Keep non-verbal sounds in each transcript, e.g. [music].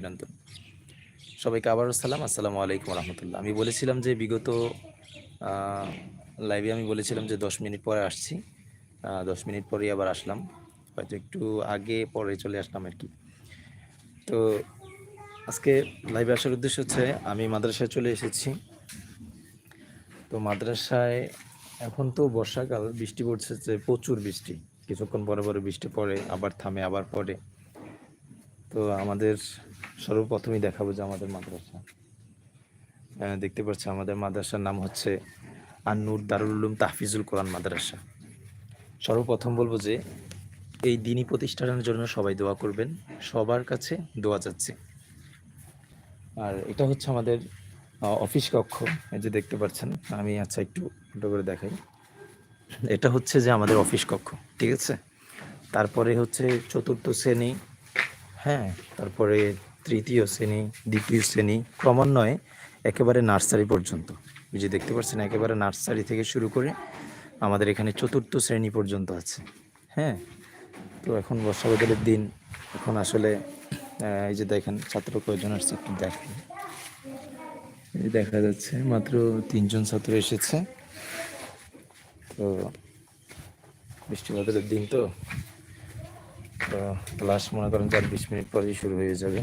অভিনন্দন। সবাইকে আবারও সালাম। আসসালামু আলাইকুম রহমতুল্লাহ আমি বলেছিলাম যে বিগত লাইভে আমি বলেছিলাম যে দশ মিনিট পরে আসছি। দশ মিনিট পরেই আবার আসলাম। হয়তো একটু আগে পরে চলে আসলাম আর কি। তো আজকে লাইভে আসার উদ্দেশ্য হচ্ছে, আমি মাদ্রাসায় চলে এসেছি। তো মাদ্রাসায় এখন তো বর্ষাকাল, বৃষ্টি পড়ছে যে প্রচুর বৃষ্টি। কিছুক্ষণ পরে পরে বৃষ্টি পড়ে, আবার থামে, আবার পড়ে। তো আমাদের সর্বপ্রথমেই দেখাবো যে আমাদের মাদ্রাসা। দেখতে পাচ্ছি আমাদের মাদ্রাসার নাম হচ্ছে আন্নুর দারুল উলুম তাহফিজুল কোরআন মাদ্রাসা। সর্বপ্রথম বলব যে এই দিনই প্রতিষ্ঠানের জন্য সবাই দোয়া করবেন, সবার কাছে দোয়া যাচ্ছে। আর এটা হচ্ছে আমাদের অফিস কক্ষ। এই যে দেখতে পাচ্ছেন, আমি আচ্ছা একটু ফটো করে দেখাই। এটা হচ্ছে যে আমাদের অফিস কক্ষ, ঠিক আছে? তারপরে হচ্ছে চতুর্থ শ্রেণি হ্যাঁ তারপরে তৃতীয় শ্রেণি, দ্বিতীয় শ্রেণি ক্রমান্বয়ে একেবারে নার্সারি পর্যন্ত। যে দেখতে পাচ্ছেন, একেবারে নার্সারি থেকে শুরু করে আমাদের এখানে চতুর্থ শ্রেণি পর্যন্ত আছে। হ্যাঁ তো এখন বর্ষা বদলের দিন। এখন আসলে এই যে দেখেন, ছাত্র কয়জন আসছে একটু দেখেন। এই দেখা যাচ্ছে মাত্র তিনজন ছাত্র এসেছে। তো বৃষ্টি বাদলের দিন তো? ক্লাস মনে করেন চার বিশ মিনিট পরেই শুরু হয়ে যাবে।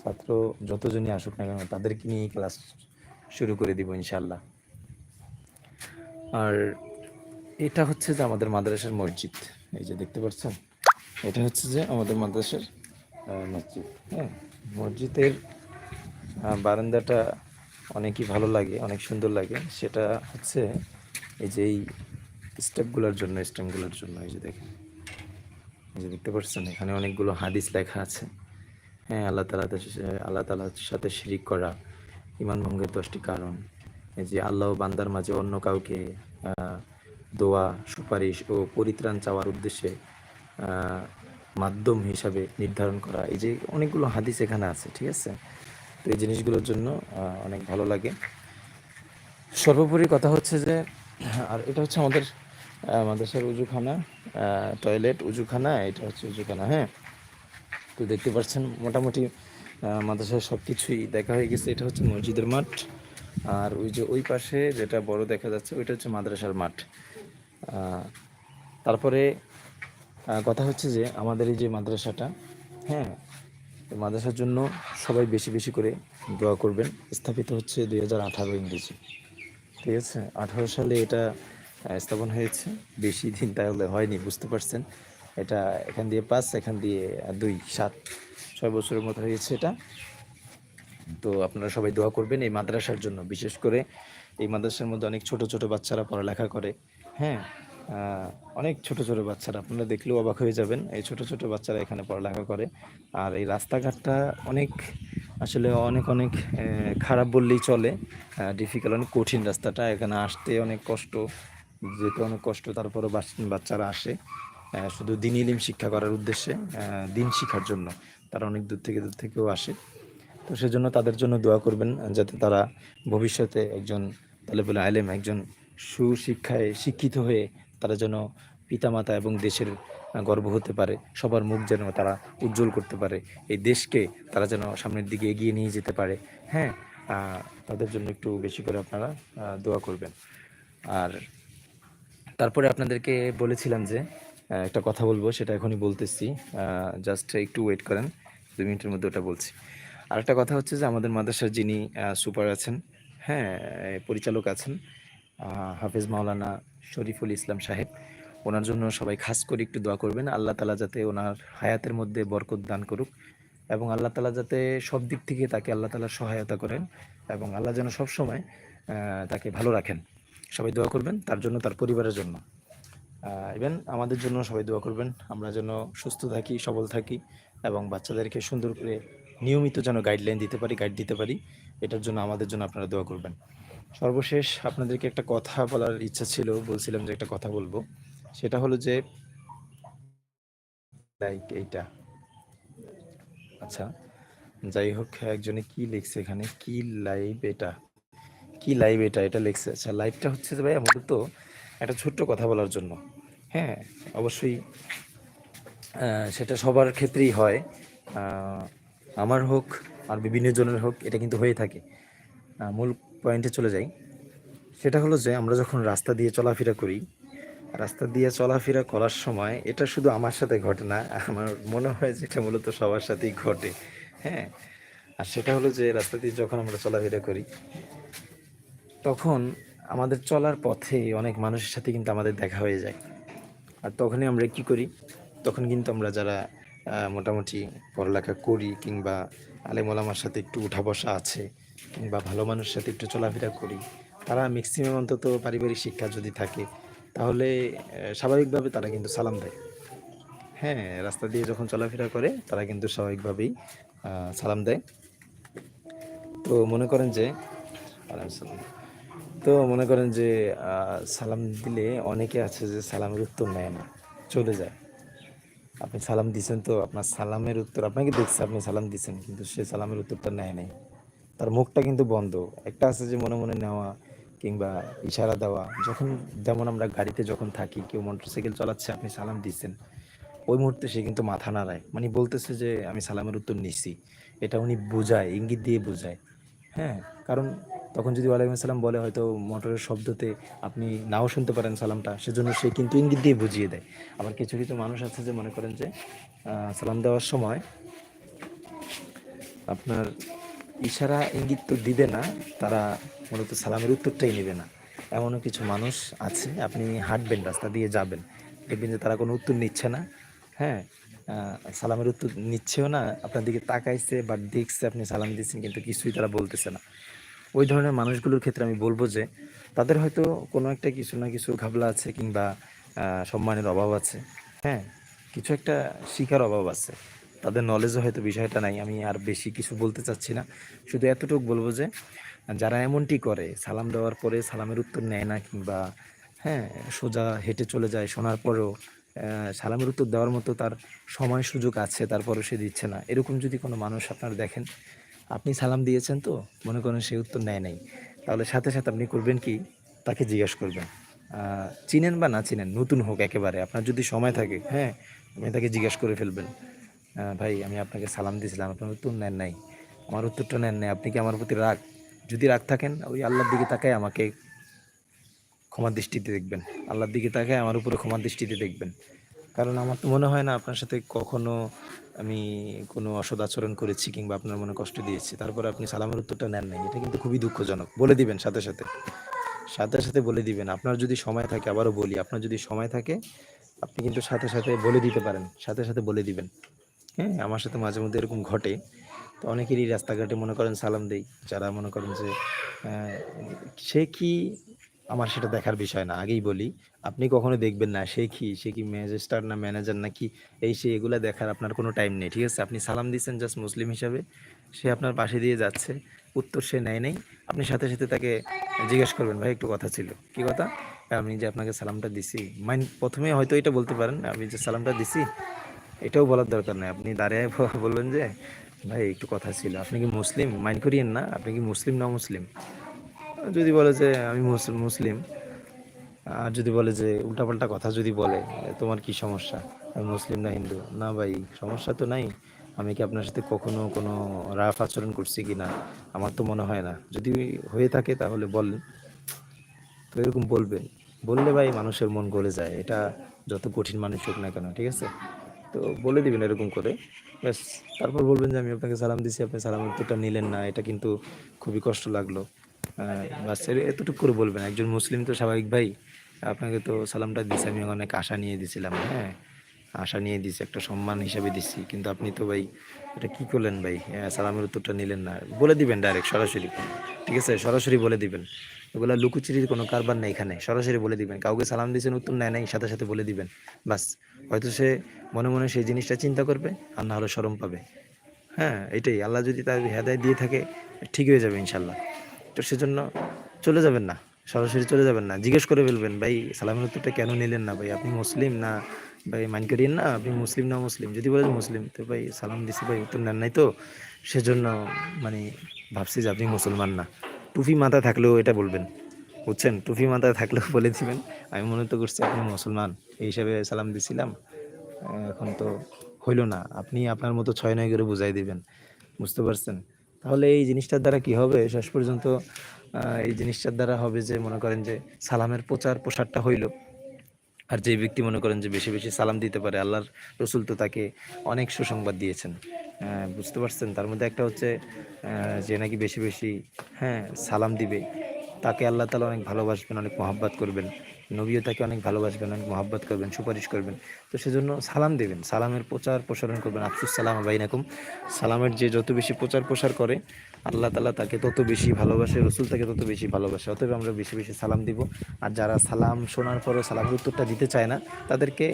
ছাত্র যতজনই আসুক না কেন, তাদেরকে নিয়েই ক্লাস শুরু করে দিব ইনশাল্লাহ আর এটা হচ্ছে যে আমাদের মাদ্রাসার মসজিদ। এই যে দেখতে পাচ্ছেন, এটা হচ্ছে যে আমাদের মাদ্রাসার মসজিদ। হ্যাঁ মসজিদের বারান্দাটা অনেকই ভালো লাগে, অনেক সুন্দর লাগে। সেটা হচ্ছে এই যে এই স্টেপগুলোর জন্য স্টেমগুলোর জন্য, এই যে দেখেন। যে দেখতে পাচ্ছেন, এখানে অনেকগুলো হাদিস লেখা আছে। হ্যাঁ আল্লাহ তালা আল্লাহ তালার সাথে শিরিক করা ইমান ভঙ্গের দশটি কারণ। এই যে আল্লাহ বান্দার মাঝে অন্য কাউকে দোয়া, সুপারিশ ও পরিত্রাণ চাওয়ার উদ্দেশ্যে মাধ্যম হিসাবে নির্ধারণ করা, এই যে অনেকগুলো হাদিস এখানে আছে, ঠিক আছে? তো এই জিনিসগুলোর জন্য অনেক ভালো লাগে। সর্বোপরি কথা হচ্ছে যে, আর এটা হচ্ছে আমাদের মাদ্রাসার উজুখানা টয়লেট উজুখানা, এটা হচ্ছে উজুখানা হ্যাঁ? তো দেখতে পাচ্ছেন, মোটামুটি মাদ্রাসার সব কিছুই দেখা হয়ে গেছে। এটা হচ্ছে মসজিদের মাঠ। আর ওই যে ওই পাশে যেটা বড় দেখা যাচ্ছে, ওইটা হচ্ছে মাদ্রাসার মাঠ। তারপরে কথা হচ্ছে যে, আমাদের এই যে মাদ্রাসাটা হ্যাঁ? মাদ্রাসার জন্য সবাই বেশি বেশি করে দোয়া করবেন। স্থাপিত হচ্ছে দুই হাজার আঠারো ইংরেজি। ঠিক আছে? আঠারো সালে এটা স্থাপন হয়েছে। বেশি দিন তাহলে হয়নি, বুঝতে পারছেন? এটা এখান দিয়ে পাঁচ, এখান দিয়ে দুই, সাত, ছয় বছরের মতো হয়েছে এটা। তো আপনারা সবাই দোয়া করবেন এই মাদ্রাসার জন্য। বিশেষ করে এই মাদ্রাসার মধ্যে অনেক ছোট ছোট বাচ্চারা পড়ালেখা করে। হ্যাঁ অনেক ছোট ছোট বাচ্চারা। আপনারা দেখলেও অবাক হয়ে যাবেন। এই ছোট ছোট বাচ্চারা এখানে পড়ালেখা করে। আর এই রাস্তাঘাটটা অনেক, আসলে অনেক অনেক খারাপ বললেই চলে। ডিফিকাল্ট অনেক কঠিন রাস্তাটা। এখানে আসতে অনেক কষ্ট। যেতে অনেক কষ্ট তারপরে বাচ্চারা আসে। শুধু দিন ইলিম শিক্ষা করার উদ্দেশ্যে দিন শিখার জন্য। তারা অনেক দূর থেকে, দূর থেকেও আসে। তো সেজন্য তাদের জন্য দোয়া করবেন, যাতে তারা ভবিষ্যতে একজন তালেবুল আলেম একজন সুশিক্ষায় শিক্ষিত হয়ে তারা যেন পিতামাতা এবং দেশের গর্ব হতে পারে। সবার মুখ যেন তারা উজ্জ্বল করতে পারে। এই দেশকে তারা যেন সামনের দিকে এগিয়ে নিয়ে যেতে পারে। হ্যাঁ তাদের জন্য একটু বেশি করে আপনারা দোয়া করবেন। আর তারপরে আপনাদেরকে বলেছিলাম যে একটা কথা বলব, সেটা এখনই বলতেছি। জাস্ট একটু ওয়েট করেন দু মিনিটের মধ্যে ওটা বলছি। আর একটা কথা হচ্ছে যে, আমাদের মাদ্রাসার যিনি সুপার আছেন হ্যাঁ পরিচালক আছেন হাফেজ মাওলানা শরীফুল ইসলাম সাহেব, ওনার জন্য সবাই খাস করে একটু দোয়া করবেন। আল্লাহ তালা যাতে ওনার হায়াতের মধ্যে বরকত দান করুক এবং আল্লাহ তালা যাতে সব দিক থেকে তাকে আল্লাহ তালা সহায়তা করেন এবং আল্লাহ যেন সবসময় তাকে ভালো রাখেন। সবাই দোয়া করবেন, তার জন্য, তার পরিবারের জন্য। ইভেন আমাদের জন্য সবাই দোয়া করবেন, আমরা যেন সুস্থ থাকি, সবল থাকি, এবং বাচ্চাদেরকে সুন্দর করে নিয়মিত যেন গাইডলাইন দিতে পারি গাইড দিতে পারি, এটার জন্য আমাদের জন্য আপনারা দোয়া করবেন। সর্বশেষ আপনাদেরকে একটা কথা বলার ইচ্ছা ছিল, বলছিলাম যে একটা কথা বলব। সেটা হলো যে লাইক এইটা। আচ্ছা যাই হোক, একজনে কি লিখছে এখানে? কি লাইভ এটা? কি লাইভ এটা? এটা লিখছে। আচ্ছা লাইভটা হচ্ছে যে ভাই মূলত একটা ছোট্ট কথা বলার জন্য। হ্যাঁ অবশ্যই সেটা সবার ক্ষেত্রেই হয়। আমার হোক আর বিভিন্ন জনের হোক, এটা কিন্তু হয়ে থাকে। মূল পয়েন্টে চলে যাই। সেটা হলো যে আমরা যখন রাস্তা দিয়ে চলাফেরা করি, রাস্তা দিয়ে চলাফেরা করার সময় এটা শুধু আমার সাথে ঘটে না, আমার মনে হয় যে এটা মূলত সবার সাথেই ঘটে। হ্যাঁ আর সেটা হলো যে রাস্তা দিয়ে যখন আমরা চলাফেরা করি তখন আমাদের চলার পথে অনেক মানুষের সাথে কিন্তু আমাদের দেখা হয়ে যায়। আর তখনই আমরা কি করি? তখন কিন্তু আমরা যারা মোটামুটি পড়ালেখা করি কিংবা আলেমোলামার সাথে একটু উঠা বসা আছে কিংবা ভালো মানুষের সাথে একটু চলাফেরা করি, তারা ম্যাক্সিমাম অন্তত পারিবারিক শিক্ষা যদি থাকে, তাহলে স্বাভাবিকভাবে তারা কিন্তু সালাম দেয়। হ্যাঁ রাস্তা দিয়ে যখন চলাফেরা করে, তারা কিন্তু স্বাভাবিকভাবেই সালাম দেয়। তো মনে করেন যে আসসালাম। তো মনে করেন যে সালাম দিলে অনেকে আছে যে সালামের উত্তর নেয় না, চলে যায়। আপনি সালাম দিছেন তো, আপনার সালামের উত্তর, আপনাকে দেখছে আপনি সালাম দিছেন, কিন্তু সে সালামের উত্তরটা নেয় নাই। তার মুখটা কিন্তু বন্ধ। একটা আছে যে মনে মনে নেওয়া কিংবা ইশারা দেওয়া। যখন যেমন আমরা গাড়িতে যখন থাকি, কেউ মোটরসাইকেল চালাচ্ছে, আপনি সালাম দিচ্ছেন। ওই মুহূর্তে সে কিন্তু মাথা নাড়ায়। মানে বলতেছে যে, আমি সালামের উত্তর নিচ্ছি এটা উনি বোঝায়, ইঙ্গিত দিয়ে বোঝায়। হ্যাঁ? কারণ তখন যদি ওয়ালাইকুম আসসালাম বলে হয়তো মোটরের শব্দতে আপনি নাও শুনতে পারেন সালামটা, সেজন্য সে কিন্তু ইঙ্গিত দিয়ে বুঝিয়ে দেয়। আবার কিছু কিছু মানুষ আছে যে মনে করেন যে সালাম দেওয়ার সময় আপনার ইশারা ইঙ্গিত তো দিবে না, তারা মূলত সালামের উত্তরটাই নেবে না। এমনও কিছু মানুষ আছে, আপনি হাঁটবেন, রাস্তা দিয়ে যাবেন, দেখবেন যে তারা কোনো উত্তর নিচ্ছে না। হ্যাঁ সালামের উত্তর নিচ্ছেও না, আপনার দিকে তাকাইছে বা দেখছে আপনি সালাম দিচ্ছেন কিন্তু কিছুই তারা বলতেছে না। ওই ধরনের মানুষগুলোর ক্ষেত্রে আমি বলব যে, তাদের হয়তো কোনো একটা কিছু না কিছু ঘাবলা আছে কিংবা সম্মানের অভাব আছে। হ্যাঁ কিছু একটা শিখার অভাব আছে। তাদের নলেজও হয়তো বিষয়টা নাই, আমি আর বেশি কিছু বলতে চাচ্ছি না। শুধু এতটুকু বলব যে, যারা এমনটি করে, সালাম দেওয়ার পরে সালামের উত্তর নেয় না কিংবা হ্যাঁ সোজা হেঁটে চলে যায় শোনার পরেও সালামের উত্তর দেওয়ার মতো তার সময় সুযোগ আছে, তারপরেও সে দিচ্ছে না। এরকম যদি কোনো মানুষ আপনারা দেখেন আপনি সালাম দিয়েছেন তো? মনে করেন সে উত্তর নেয় নাই। তাহলে সাথে সাথে আপনি করবেন কি? তাকে জিজ্ঞেস করবেন। চিনেন বা না চিনেন, নতুন হোক একেবারে। আপনার যদি সময় থাকে হ্যাঁ আপনি তাকে জিজ্ঞেস করে ফেলবেন। ভাই, আমি আপনাকে সালাম দিয়েছিলাম, আপনার উত্তর নেন নাই। আমার উত্তরটা নেন নাই, আপনি কি আমার প্রতি রাগ? যদি রাগ থাকেন, ওই আল্লাহর দিকে তাকায় আমাকে ক্ষমা দৃষ্টিতে দেখবেন। আল্লাহর দিকে তাকায় আমার উপরে ক্ষমা দৃষ্টিতে দেখবেন। কারণ আমার তো মনে হয় না আপনার সাথে কখনো আমি কোনো অসৎ আচরণ করেছি কিংবা আপনার মনে কষ্ট দিয়েছি, তারপরে আপনি সালামের উত্তরটা নেন নাই, এটা কিন্তু খুবই দুঃখজনক। বলে দিবেন সাথে সাথে। সাথে সাথে বলে দিবেন। আপনার যদি সময় থাকে, আবারও বলি, আপনার যদি সময় থাকে, আপনি কিন্তু সাথে সাথে বলে দিতে পারেন। সাথে সাথে বলে দিবেন। হ্যাঁ আমার সাথে মাঝে মধ্যে এরকম ঘটে। তো অনেকেরই রাস্তাঘাটে মনে করেন সালাম দেই, যারা মনে করেন যে সে কি আমার সেটা দেখার বিষয় না, আগেই বলি। আপনি কখনো দেখবেন না, সে কি সে কি ম্যাজিস্ট্রার না ম্যানেজার নাকি এই সে এগুলা দেখার আপনার কোনো টাইম নেই, ঠিক আছে? আপনি সালাম দিচ্ছেন জাস্ট মুসলিম হিসাবে, সে আপনার পাশে দিয়ে যাচ্ছে, উত্তর সে নেয় নেই। আপনি সাথে সাথে তাকে জিজ্ঞেস করবেন, ভাই, একটু কথা ছিল। কি কথা? আমি যে আপনাকে সালামটা দিছি। মাইন, প্রথমে হয়তো এটা বলতে পারেন, আমি যে সালামটা দিছি, এটাও বলার দরকার নেই। আপনি দাঁড়িয়ে বলবেন যে, ভাই, একটু কথা ছিল। আপনি কি মুসলিম? মাইন্ড করিয়েন না, আপনি কি মুসলিম না মুসলিম যদি বলে যে আমি মুসলিম, আর যদি বলে যে উল্টাপাল্টা কথা যদি বলে তোমার কি সমস্যা? আমি মুসলিম না হিন্দু। না ভাই, সমস্যা তো নাই। আমি কি আপনার সাথে কখনো কোনো রাফ আচরণ করছি কি না? আমার তো মনে হয় না। যদি হয়ে থাকে তাহলে বলেন। তো এরকম বলবেন। বললে ভাই মানুষের মন গলে যায়। এটা যত কঠিন মানুষ হোক না কেন, ঠিক আছে? তো বলে দিবেন এরকম করে। ব্যাস, তারপর বলবেন যে আমি আপনাকে সালাম দিছি, আপনি সালাম উত্তরটা নিলেন না। এটা কিন্তু খুবই কষ্ট লাগল। এ- এতটুকু করে বলবেন। একজন মুসলিম তো স্বাভাবিক ভাই, আপনাকে তো সালামটা দিছি, আমি অনেক আশা নিয়ে দিছিলাম হ্যাঁ? আশা নিয়ে দিছি, একটা সম্মান হিসাবে দিছি, কিন্তু আপনি তো ভাই, এটা কি করলেন ভাই? সালামের উত্তরটা নিলেন না। বলে দিবেন ডাইরেক্ট সরাসরি। ঠিক আছে? সরাসরি বলে দিবেন। ওগুলা লুকোচুরির কোনো কারবার নেই এখানে। সরাসরি বলে দিবেন। কাউকে সালাম দিয়েছেন উত্তর নেয় নাই, সাথে সাথে বলে দিবেন। বাস। হয়তো সে মনে মনে সেই জিনিসটা চিন্তা করবে, আর না হলে সরম পাবে। হ্যাঁ? এটাই। আল্লাহ যদি তার হেদায় দিয়ে থাকে, ঠিক হয়ে যাবে ইনশাল্লাহ। তো সেজন্য চলে যাবেন না, সরাসরি চলে যাবেন না। জিজ্ঞেস করে ফেলবেন, ভাই, সালামের উত্তরটা কেন নিলেন না? ভাই, আপনি মুসলিম না? ভাই মাইন করিয়েন না? আপনি মুসলিম না মুসলিম? যদি বলেন মুসলিম, তো ভাই, সালাম দিছি, ভাই, উত্তর নেন নাই তো? সেজন্য মানে ভাবছি যে আপনি মুসলমান না। টুপি মাথায় থাকলেও এটা বলবেন, বুঝছেন? টুপি মাথায় থাকলেও [laughs] বলে দিবেন, আমি মনে তো করছি আপনি মুসলমান। এই হিসাবে সালাম দিছিলাম, এখন তো হইল না। আপনি আপনার মতো ছয় নয় করে বুঝাই দিবেন, বুঝতে পারছেন? তাহলে এই জিনিসটার দ্বারা কি হবে? শেষ পর্যন্ত এই জিনিসটার দ্বারা হবে যে, মনে করেন যে, সালামের প্রচার প্রসারটা হইল। আর যে ব্যক্তি মনে করেন যে, বেশি বেশি সালাম দিতে পারে, আল্লাহর রসুল তো তাকে অনেক সুসংবাদ দিয়েছেন। বুঝতে পারছেন? তার মধ্যে একটা হচ্ছে যে নাকি বেশি বেশি হ্যাঁ সালাম দিবে। তাকে আল্লাহ তালা অনেক ভালোবাসবেন, অনেক মহাব্বাত করবেন। নবীও তাকে অনেক ভালোবাসবেন, অনেক মহাব্বাত করবেন, সুপারিশ করবেন। তো সেজন্য সালাম দেবেন, সালামের প্রচার প্রসারণ করবেন। আফসুস সালাম বাইনাকুম সালামের যে যত বেশি প্রচার প্রসার করে, আল্লাহ তালা তাকে তত বেশি ভালোবাসে, রসুল তাকে তত বেশি ভালোবাসে। অতএব আমরা বেশি বেশি সালাম দিব। আর যারা সালাম শোনার পরও সালামের উত্তরটা দিতে চায় না, তাদেরকে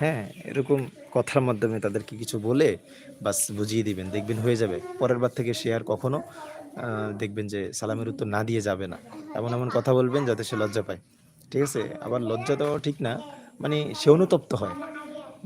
হ্যাঁ এরকম কথার মাধ্যমে তাদেরকে কিছু বলে বাস বুঝিয়ে দিবেন। দেখবেন হয়ে যাবে। পরের বার থেকে সে আর কখনো দেখবেন যে সালামের উত্তর না দিয়ে যাবে না। এমন এমন কথা বলবেন যাতে সে লজ্জা পায়। ঠিক আছে? আবার লজ্জা দেওয়া ঠিক না। মানে সে অনুতপ্ত হয়।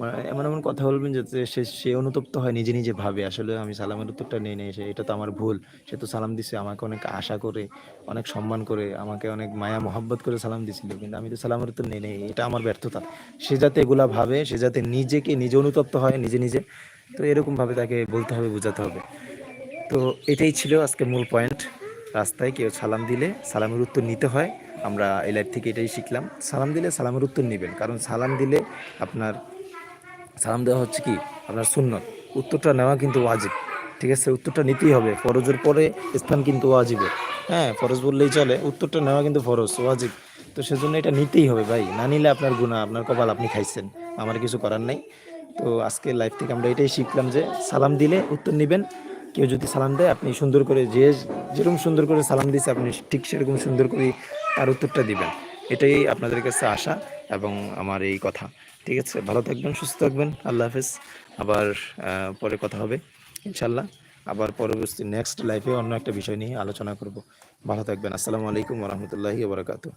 মানে এমন এমন কথা বলবেন যাতে সে সে অনুতপ্ত হয়, নিজে নিজে ভাবে, আসলে আমি সালামের উত্তরটা নিয়ে নিয়ে এটা তো আমার ভুল। সে তো সালাম দিছে, আমাকে অনেক আশা করে, অনেক সম্মান করে, আমাকে অনেক মায়া, মহব্বত করে সালাম দিছিল, কিন্তু আমি তো সালামের উত্তর নিয়ে নেই, এটা আমার ব্যর্থতা। সে যাতে এগুলা ভাবে, সে যাতে নিজেকে, নিজে অনুতপ্ত হয়, নিজে নিজে, তো এরকমভাবে তাকে বলতে হবে, বোঝাতে হবে। তো এটাই ছিল আজকে মূল পয়েন্ট রাস্তায় কেউ সালাম দিলে সালামের উত্তর নিতে হয়। আমরা এই লাইফ থেকে এটাই শিখলাম। সালাম দিলে সালামের উত্তর নেবেন। কারণ সালাম দিলে আপনার সালাম দেওয়া হচ্ছে কি? আপনার সুন্নত। উত্তরটা নেওয়া কিন্তু ওয়াজিব। ঠিক আছে? উত্তরটা নিতেই হবে। ফরজের পরে স্থান কিন্তু ওয়াজিবের। হ্যাঁ ফরজ বললেই চলে। উত্তরটা নেওয়া কিন্তু ফরজ, ওয়াজিব। তো সেজন্য এটা নিতেই হবে ভাই। না নিলে আপনার গুণা আপনার কপাল আপনি খাইছেন। আমার কিছু করার নাই। তো আজকে লাইফ থেকে আমরা এটাই শিখলাম যে সালাম দিলে উত্তর নেবেন। কেউ যদি সালাম দেয়, আপনি সুন্দর করে যে যেরকম সুন্দর করে সালাম দিয়েছে আপনি ঠিক সেরকম সুন্দর করে তার উত্তরটা দিবেন। এটাই আপনাদের কাছে আশা এবং আমার এই কথা। ঠিক আছে? ভালো থাকবেন, সুস্থ থাকবেন। আল্লাহ হাফেজ। আবার পরে কথা হবে ইনশাল্লাহ আবার পরবর্তী নেক্সট লাইফে অন্য একটা বিষয় নিয়ে আলোচনা করব। ভালো থাকবেন। আসসালামু আলাইকুম রহমতুল্লাহি বারকাতু